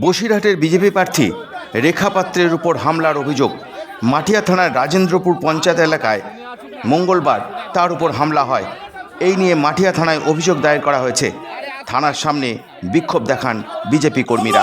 বসিরহাটের বিজেপি প্রার্থী রেখা পাত্রের উপর হামলার অভিযোগ। মাটিয়া থানার রাজেন্দ্রপুর পঞ্চায়েত এলাকায় মঙ্গলবার তার উপর হামলা হয়। এই নিয়ে মাটিয়া থানায় অভিযোগ দায়ের করা হয়েছে। থানার সামনে বিক্ষোভ দেখান বিজেপি কর্মীরা।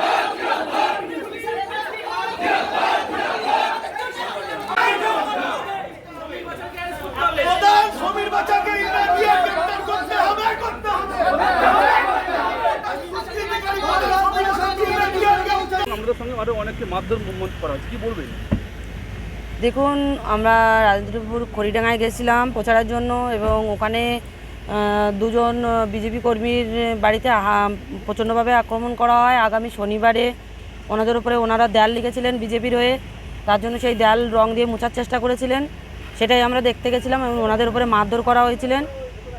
আমাদের সঙ্গে করা বলবেন? দেখুন, আমরা রাজেন্দ্রপুর খড়িডাঙ্গায় গেছিলাম প্রচারের জন্য এবং ওখানে দুজন বিজেপি কর্মীর বাড়িতে প্রচণ্ডভাবে আক্রমণ করা হয়। আগামী শনিবারে ওনাদের উপরে ওনারা দেয়াল লিখেছিলেন বিজেপির হয়ে। তার জন্য সেই দেয়াল রং দিয়ে মোছার চেষ্টা করেছিলেন। সেটাই আমরা দেখতে গেছিলাম এবং ওনাদের উপরে মারধর করা হয়েছিলেন।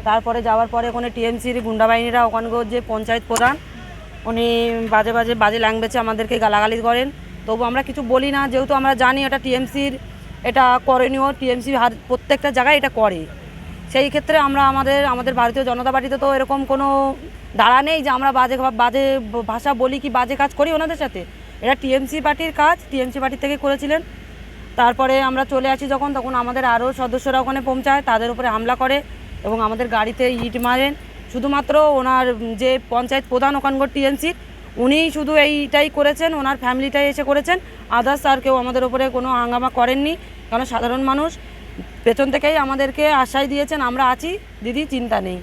তারপরে যাওয়ার পরে ওখানে টিএমসির গুন্ডা বাহিনীরা ওখানকার যে পঞ্চায়েত প্রধান উনি বাজে বাজে বাজে ল্যাঙ্গুয়েজে আমাদেরকে গালাগালি করেন। তবু আমরা কিছু বলি না, যেহেতু আমরা জানি এটা টিএমসির, এটা করণীয়, টিএমসি প্রত্যেকটা জায়গায় এটা করে। সেই ক্ষেত্রে আমরা আমাদের আমাদের ভারতীয় জনতা পার্টিতে তো এরকম কোনো দাঁড়া নেই যে আমরা বাজে বাজে ভাষা বলি কি বাজে কাজ করি ওনাদের সাথে। এটা টিএমসি পার্টির কাজ, টিএমসি পার্টির থেকে করেছিলেন। তারপরে আমরা চলে আসি যখন, তখন আমাদের আরও সদস্যরা ওখানে পৌঁছায়, তাদের উপরে হামলা করে এবং আমাদের গাড়িতে ইট মারেন। শুধুমাত্র ওনার যে পঞ্চায়েত প্রধান ওখানকার টিএনসির উনিই শুধু এইটাই করেছেন, ওনার ফ্যামিলিটাই এসে করেছেন। আদার্স আর কেউ আমাদের ওপরে কোনো হাঙ্গামা করেননি, কারণ সাধারণ মানুষ, পেছন থেকেই আমাদেরকে আশ্বাস দিয়েছেন, আমরা আছি, দিদি, চিন্তা নেই।